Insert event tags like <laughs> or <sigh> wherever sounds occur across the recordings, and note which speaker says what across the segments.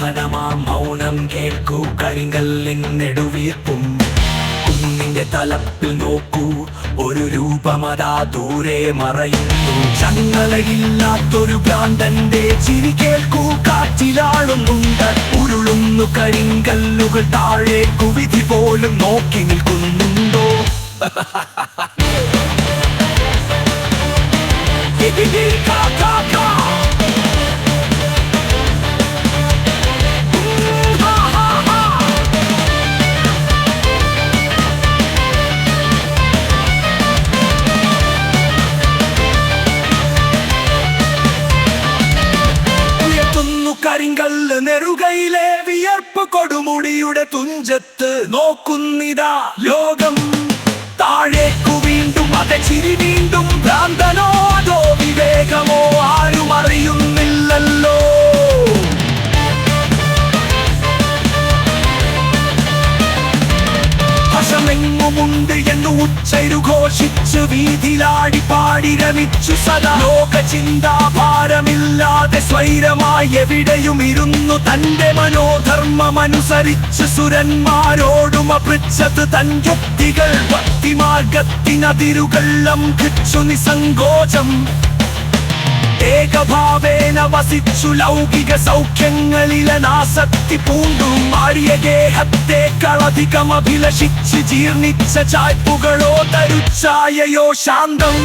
Speaker 1: മൗനം കേൾക്കൂ കരിങ്കല്ലിൻ നെടുവീർപ്പും. കുന്നിന്റെ തലപ്പിൽ നോക്കൂ ഒരു രൂപമതാ ദൂരെ മറയുന്നു. ചങ്ങലയില്ലാത്തൊരു ഭ്രാന്തന്റെ ചിരി കേൾക്കൂ കാറ്റിലാളുന്നുണ്ട് ഉരുളുന്നു കരിങ്കല്ലുകൾ താഴെ കുവിധി പോലും നോക്കി നിൽക്കുന്നുണ്ടോ? <laughs> വിയർപ്പ് കൊടുമുടിയുടെ തുഞ്ചത്ത് നോക്കുന്നിതാ ലോകം. താഴേക്കു വീണ്ടും അതെ ചിരി വീണ്ടും ഭ്രാന്തനോ അതോ വിവേകമോ ആരും അറിയുന്നില്ലല്ലോ. വശമെങ്ങുമുണ്ട് എന്ന് ഉച്ചരു ഘോഷിച്ച് വീതിലാടി പാടി രമിച്ചു സദാ. ലോക ചിന്താഭാരമില്ലാതെ സ്വൈരമായി എവിടെയും ഇരുന്നു തന്റെ മനോധർമ്മമനുസരിച്ച് സുരന്മാരോടും അപൃച്ഛത് തൻ യുക്തികൾ ഭക്തിമാർഗത്തിനതിരുകൾ ലംഘിച്ചു നിസങ്കോചം ഏകഭാവേന വസിച്ചു ലൗകിക സൗഖ്യങ്ങളിലനാസക്തി പൂണ്ടു മാറിയ ഗേഹത്തെ കളധികം അഭിലഷിച്ച് ജീർണിച്ച ചായ്പുകളോ തരുച്ചായയോ ശാന്തം.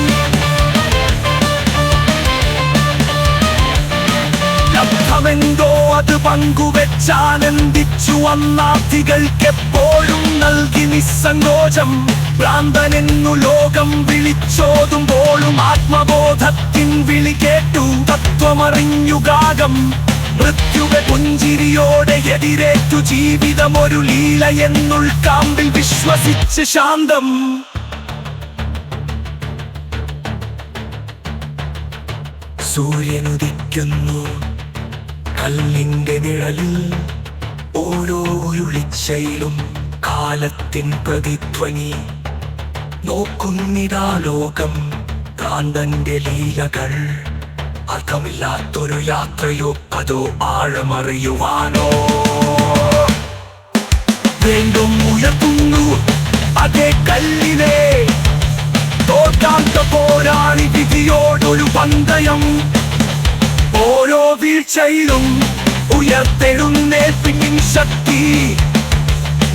Speaker 1: ലബ്ധമെന്തോ അത് പങ്കുവെച്ചാനന്ദിച്ചു അന്നാർത്ഥികൾക്കെപ്പോഴും നൽകി നിസ്സങ്കോചം ഭ്രാന്തനെന്നു ലോകം വിളിച്ചോതുമ്പോഴും ആത്മബോധത്തിൻ വിളി കേട്ടു. തത്വമറിഞ്ഞുകാകം മൃത്യുവെ പുഞ്ചിരിയോടെ എതിരേറ്റു ജീവിതം ഒരു ലീല എന്നുൾക്കാമ്പിൽ വിശ്വസിച്ച് ശാന്തം. സൂര്യനുദിക്കുന്നു. കല്ലിന്റെ നിഴലിൽ ഓരോ ഉരുളിച്ചയിലും കാലത്തിൻ പ്രതിധ്വനി. നോക്കുന്നിതാ ലോകം കാന്തന്റെ ലീലകൾ. അർത്ഥമില്ലാത്തൊരു യാത്രയോ അതോ ആഴമറിയുവാനോ? വീണ്ടും ഉയർത്തുന്നു അതേ കല്ലിനെ. തോറ്റാത്ത പോരാളി വിധിയോടൊരു പന്തയം. ഉയർത്തെഴും ഉയർത്തെഴുന്നേൽപ്പിൻ ശക്തി.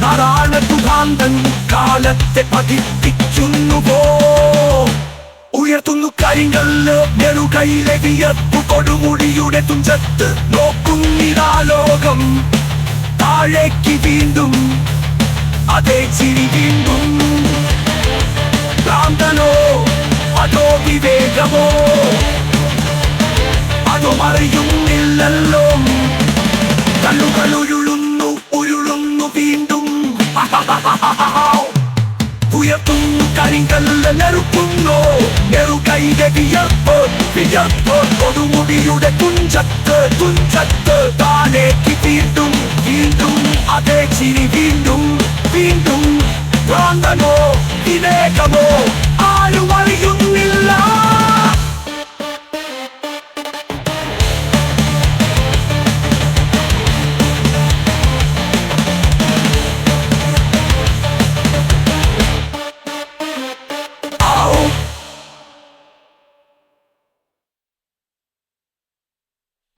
Speaker 1: നാരായണ നാരായണതുകാന്തൻ കാലത്തെ പതിപ്പിക്കുന്നുവോ ഉയർത്തുന്നു കരിങ്കല്ല് നെറുകയിലെ വിയർപ്പു കൊടുമുടിയുടെ തുഞ്ചത്ത് നോക്കുന്നിതാ ലോകം താഴേക്ക് വീണ്ടും അതേ ചിരി വീണ്ടും. ഭ്രാന്തനോ അതോ വിവേകമോ? അതോ മറിയുന്നില്ലല്ലോ കണ്ണുകൾ ഉരുളുന്നു വീണ്ടും. ഉയർത്തുന്നു കരിങ്കല്ല നെറുക്കുന്നു നെറുകൈയുടെ വിയർപ്പ് വിയർപ്പ്. കൊടുമുടിയുടെ തുഞ്ചത്ത് തുഞ്ചത്ത് താഴേക്ക് വീണ്ടും വീണ്ടും അതേ ചിരി വീണ്ടും.